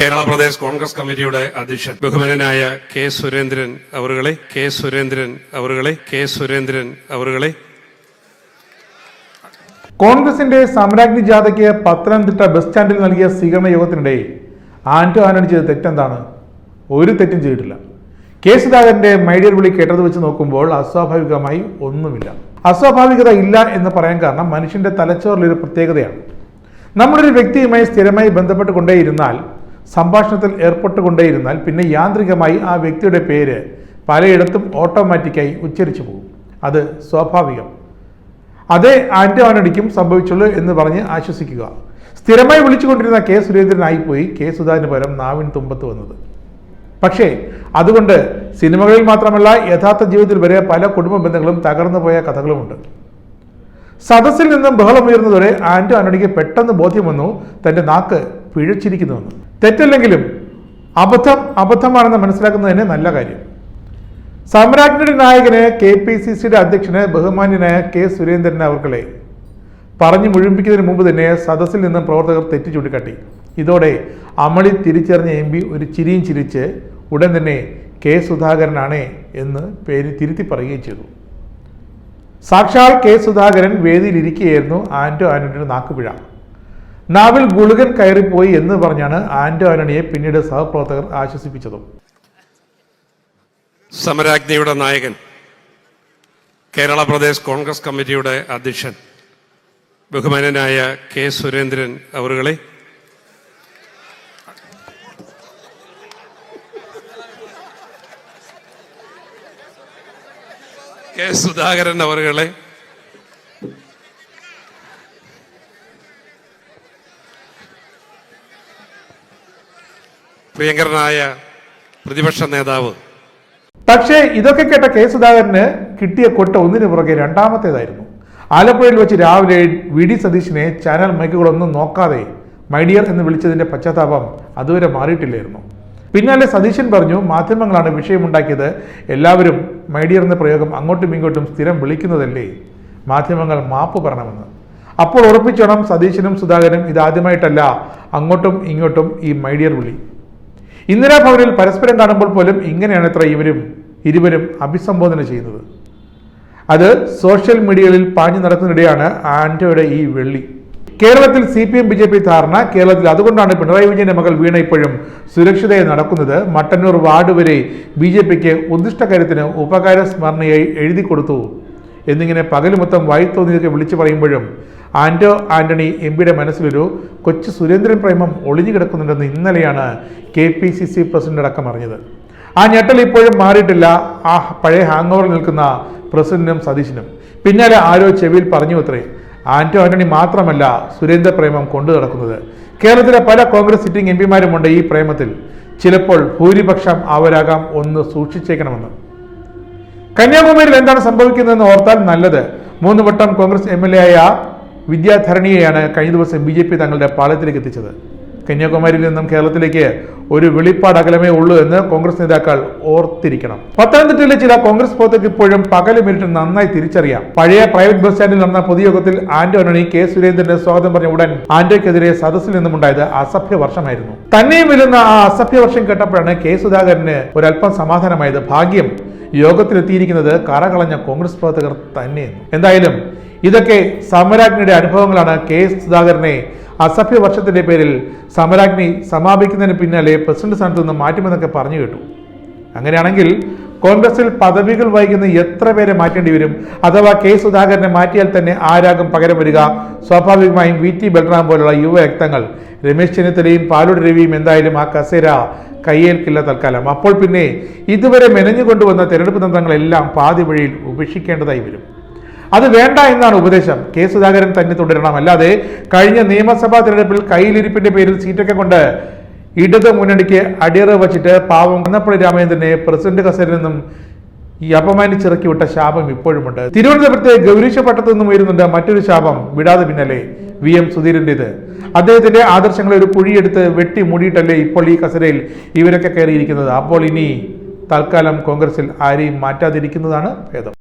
കേരള പ്രദേശ് കോൺഗ്രസ് കമ്മിറ്റിയുടെ അധ്യക്ഷൻ ബഹുമാനനായ കെ സുരേന്ദ്രൻ അവറുകളെ കെ സുരേന്ദ്രൻ അവറുകളെ കെ സുരേന്ദ്രൻ അവറുകളെ. കോൺഗ്രസിന്റെ സമരാഗ്നി ജാഥയ്ക്ക് പത്തനംതിട്ട ബസ് സ്റ്റാൻഡിൽ നൽകിയ സ്വീകരണ യോഗത്തിനിടെ ആന്റോ ആന്റണി ചെയ്ത തെറ്റെന്താണ്? ഒരു തെറ്റും ചെയ്തിട്ടില്ല. കെ സുധാകരന്റെ മൈഡിയർ വിളി കേട്ടത് വെച്ച് നോക്കുമ്പോൾ അസ്വാഭാവികമായി ഒന്നുമില്ല. അസ്വാഭാവികത ഇല്ല എന്ന് പറയാൻ കാരണം മനുഷ്യന്റെ തലച്ചോറിലൊരു പ്രത്യേകതയാണ്. നമ്മളൊരു വ്യക്തിയുമായി സ്ഥിരമായി ബന്ധപ്പെട്ട് കൊണ്ടേയിരുന്നാൽ സംഭാഷണത്തിൽ ഏർപ്പെട്ടുകൊണ്ടേയിരുന്നാൽ പിന്നെ യാന്ത്രികമായി ആ വ്യക്തിയുടെ പേര് പലയിടത്തും ഓട്ടോമാറ്റിക്കായി ഉച്ചരിച്ചു പോകും. അത് സ്വാഭാവികം. അതേ ആന്റോ ആന്റണിക്കും സംഭവിച്ചുള്ളൂ എന്ന് പറഞ്ഞ് ആശ്വസിക്കുക. സ്ഥിരമായി വിളിച്ചുകൊണ്ടിരുന്ന കെ സുരേന്ദ്രനായിപ്പോയി. കെ സുധാകരന് പകരം നാവിൻ തുമ്പത്ത് വന്നത്. പക്ഷേ അതുകൊണ്ട് സിനിമകളിൽ മാത്രമല്ല യഥാർത്ഥ ജീവിതത്തിൽ വരെ പല കുടുംബ ബന്ധങ്ങളും തകർന്നു പോയ കഥകളുമുണ്ട്. സദസ്സിൽ നിന്നും ബഹളമുയർന്നതോടെ ആന്റോ ആന്റണിക്ക് പെട്ടെന്ന് ബോധ്യം വന്നു തന്റെ നാക്ക് പിഴച്ചിരിക്കുന്നുവെന്ന്. തെറ്റല്ലെങ്കിലും അബദ്ധം അബദ്ധമാണെന്ന് മനസ്സിലാക്കുന്നതിന് നല്ല കാര്യം. സമ്രാജ്ഞിയുടെ നായകന് കെ പി സി സിയുടെ അധ്യക്ഷന് ബഹുമാന്യനായ കെ സുരേന്ദ്രൻ അവർക്കളെ പറഞ്ഞു മുഴുമ്പിക്കുന്നതിന് മുമ്പ് തന്നെ സദസ്സിൽ നിന്നും പ്രവർത്തകർ തെറ്റി ചൂണ്ടിക്കാട്ടി. ഇതോടെ അമളി തിരിച്ചറിഞ്ഞ എം ഒരു ചിരിയും ചിരിച്ച് ഉടൻ തന്നെ കെ സുധാകരനാണ് എന്ന് പേര് തിരുത്തി പറയുകയും ചെയ്തു. സാക്ഷാൽ കെ സുധാകരൻ വേദിയിലിരിക്കുകയായിരുന്നു ആന്റോ ആന്റോയുടെ നാക്കുപിഴ. നാവിൽ ഗുളികൻ കയറിപ്പോയി എന്ന് പറഞ്ഞാണ് ആന്റോ ആന്റണിയെ പിന്നീട് സഹപ്രവർത്തകർ ആശ്വസിപ്പിച്ചതും. സമരാജ്ഞിയുടെ നായകൻ കേരള പ്രദേശ് കോൺഗ്രസ് കമ്മിറ്റിയുടെ അധ്യക്ഷൻ ബഹുമാനനായ കെ സുരേന്ദ്രൻ അവറുകളെ. കെ സുധാകരൻ അവറുകളെ. പ്രിയങ്കരനായ പ്രതിപക്ഷ നേതാവ്. പക്ഷേ ഇതൊക്കെ കേട്ട കെ സുധാകരന് കിട്ടിയ കൊട്ട ഒന്നിനു പുറകെ രണ്ടാമത്തേതായിരുന്നു. ആലപ്പുഴയിൽ വെച്ച് രാവിലെ വി ഡി സതീശിനെ ചാനൽ മൈക്കുകളൊന്നും നോക്കാതെ മൈഡിയർ എന്ന് വിളിച്ചതിന്റെ പശ്ചാത്താപം അതുവരെ മാറിയിട്ടില്ലായിരുന്നു. പിന്നാലെ സതീശൻ പറഞ്ഞു മാധ്യമങ്ങളാണ് വിഷയമുണ്ടാക്കിയത്. എല്ലാവരും മൈഡിയർ എന്ന പ്രയോഗം അങ്ങോട്ടും ഇങ്ങോട്ടും സ്ഥിരം വിളിക്കുന്നതല്ലേ? മാധ്യമങ്ങൾ മാപ്പ് പറയണമെന്ന്. അപ്പോൾ ഉറപ്പിച്ചോണം സതീശനും സുധാകരനും ഇതാദ്യമായിട്ടല്ല അങ്ങോട്ടും ഇങ്ങോട്ടും ഈ മൈഡിയർ വിളി. ഇന്ദിരാഭവനിൽ പരസ്പരം കാണുമ്പോൾ പോലും ഇങ്ങനെയാണ് ഇത്ര ഇവരും ഇരുവരും അഭിസംബോധന ചെയ്യുന്നത്. അത് സോഷ്യൽ മീഡിയകളിൽ പാഞ്ഞു നടത്തുന്നതിനിടെയാണ് ആന്റോയുടെ ഈ വെള്ളി. കേരളത്തിൽ C P M B J P ധാരണ കേരളത്തിൽ അതുകൊണ്ടാണ് പിണറായി വിജയന്റെ മകൾ വീണ ഇപ്പോഴും സുരക്ഷിതയെ നടക്കുന്നത്. മട്ടന്നൂർ വാർഡ് വരെ ബി ജെ പിക്ക് ഉദ്ദിഷ്ട കാര്യത്തിന് ഉപകാര സ്മരണയായി എഴുതി കൊടുത്തു. എന്നിങ്ങനെ പകൽ മൊത്തം വായി തോന്നിയതൊക്കെ വിളിച്ചു പറയുമ്പോഴും ആന്റോ ആന്റണി എം പിയുടെ മനസ്സിലൊരു കൊച്ചു സുരേന്ദ്രൻ പ്രേമം ഒളിഞ്ഞു കിടക്കുന്നുണ്ടെന്ന് ഇന്നലെയാണ് K P C C president അടക്കം അറിഞ്ഞത്. ആ ഞെട്ടൽ ഇപ്പോഴും മാറിയിട്ടില്ല. ആ പഴയ ഹാങ് ഓവറിൽ നിൽക്കുന്ന പ്രസിഡന്റിനും സതീശനും. പിന്നാലെ ആരോ ചെവിയിൽ പറഞ്ഞു അത്രേ. ആന്റോ ആന്റണി മാത്രമല്ല സുരേന്ദ്ര പ്രേമം കൊണ്ടു നടക്കുന്നത്. കേരളത്തിലെ പല കോൺഗ്രസ് സിറ്റിംഗ് എം പിമാരുമുണ്ട് ഈ പ്രേമത്തിൽ. ചിലപ്പോൾ ഭൂരിപക്ഷം അവരാകാം ഒന്ന് സൂക്ഷിച്ചേക്കണമെന്ന്. കന്യാകുമാരിയിൽ എന്താണ് സംഭവിക്കുന്നതെന്ന് ഓർത്താൽ നല്ലത്. മൂന്ന് വട്ടം കോൺഗ്രസ് എം എൽ എ ആയ വിദ്യാധരണിയെയാണ് കഴിഞ്ഞ ദിവസം ബി ജെ പി തങ്ങളുടെ പാളയത്തിലേക്ക് എത്തിച്ചത്. കന്യാകുമാരിയിൽ നിന്നും കേരളത്തിലേക്ക് ഒരു വെളിപ്പാട് അകലമേ ഉള്ളൂ എന്ന് കോൺഗ്രസ് നേതാക്കൾ ഓർത്തിരിക്കണം. പത്തനംതിട്ടയിലെ ചില കോൺഗ്രസ് പ്രവർത്തകർക്ക് ഇപ്പോഴും പകലും ഇരുട്ടും നന്നായി തിരിച്ചറിയാം. പഴയ പ്രൈവറ്റ് ബസ് സ്റ്റാൻഡിൽ നടന്ന പൊതുയോഗത്തിൽ ആന്റോ ആന്റണി കെ സുരേന്ദ്രന്റെ സ്വാഗതം പറഞ്ഞ ഉടൻ ആന്റോയ്ക്കെതിരെ സദസ്സിൽ നിന്നുമുണ്ടായത് അസഭ്യ വർഷമായിരുന്നു. തന്നെയും വരുന്ന ആ അസഭ്യ വർഷം കേട്ടപ്പോഴാണ് കെ സുധാകരന് ഒരല്പം സമാധാനമായത്. ഭാഗ്യം യോഗത്തിലെത്തിയിരിക്കുന്നത് കറകളഞ്ഞ കോൺഗ്രസ് പ്രവർത്തകർ തന്നെയെന്നു. എന്തായാലും ഇതൊക്കെ സമരാജ്ഞിയുടെ അനുഭവങ്ങളാണ് കെ എസ് സുധാകരനെ അസഭ്യ വർഷത്തിന്റെ പേരിൽ സമരാജ്ഞി സമാപിക്കുന്നതിന് പിന്നാലെ പ്രസിഡന്റ് സ്ഥാനത്ത് നിന്ന് മാറ്റുമെന്നൊക്കെ പറഞ്ഞു കേട്ടു. അങ്ങനെയാണെങ്കിൽ കോൺഗ്രസിൽ പദവികൾ വഹിക്കുന്ന എത്ര പേരെ മാറ്റേണ്ടി വരും? അഥവാ കെ സുധാകരനെ മാറ്റിയാൽ തന്നെ ആരാകും പകരം വരിക? സ്വാഭാവികമായും വി ടി ബൽറാം പോലുള്ള യുവ യുവരക്തങ്ങൾ രമേശ് ചെന്നിത്തലയും പാലോട് രവിയും എന്തായാലും ആ കസേര കയ്യേൽക്കില്ല തൽക്കാലം. അപ്പോൾ പിന്നെ ഇതുവരെ മെനഞ്ഞുകൊണ്ടുവന്ന തെരഞ്ഞെടുപ്പ് തന്ത്രങ്ങളെല്ലാം പാതി വഴിയിൽ ഉപേക്ഷിക്കേണ്ടതായി വരും. അത് വേണ്ട എന്നാണ് ഉപദേശം. കെ സുധാകരൻ തന്നെ തുടരണം. അല്ലാതെ കഴിഞ്ഞ നിയമസഭാ തെരഞ്ഞെടുപ്പിൽ കയ്യിലിരിപ്പിന്റെ പേരിൽ സീറ്റൊക്കെ കൊണ്ട് ഇടത് മുന്നണിക്ക് അടിയറ വച്ചിട്ട് പാവം കന്നപ്പള്ളി രാമചന്ദ്രനെ പ്രസിഡന്റ് കസേരയിൽ നിന്നും ഈ അപമാനിച്ചിറക്കി വിട്ട ശാപം ഇപ്പോഴുമുണ്ട്. തിരുവനന്തപുരത്തെ ഗൗരീശ പട്ടത്തു നിന്നും ഉയരുന്നുണ്ട് മറ്റൊരു ശാപം. വിടാതെ പിന്നലെ വി എം സുധീരന്റെത് അദ്ദേഹത്തിന്റെ ആദർശങ്ങളെ ഒരു കുഴിയെടുത്ത് വെട്ടി മൂടിയിട്ടല്ലേ ഇപ്പോൾ ഈ കസരയിൽ ഇവരൊക്കെ കയറിയിരിക്കുന്നത്? അപ്പോൾ ഇനി തൽക്കാലം കോൺഗ്രസിൽ ആരെയും മാറ്റാതിരിക്കുന്നതാണ് ഭേദം.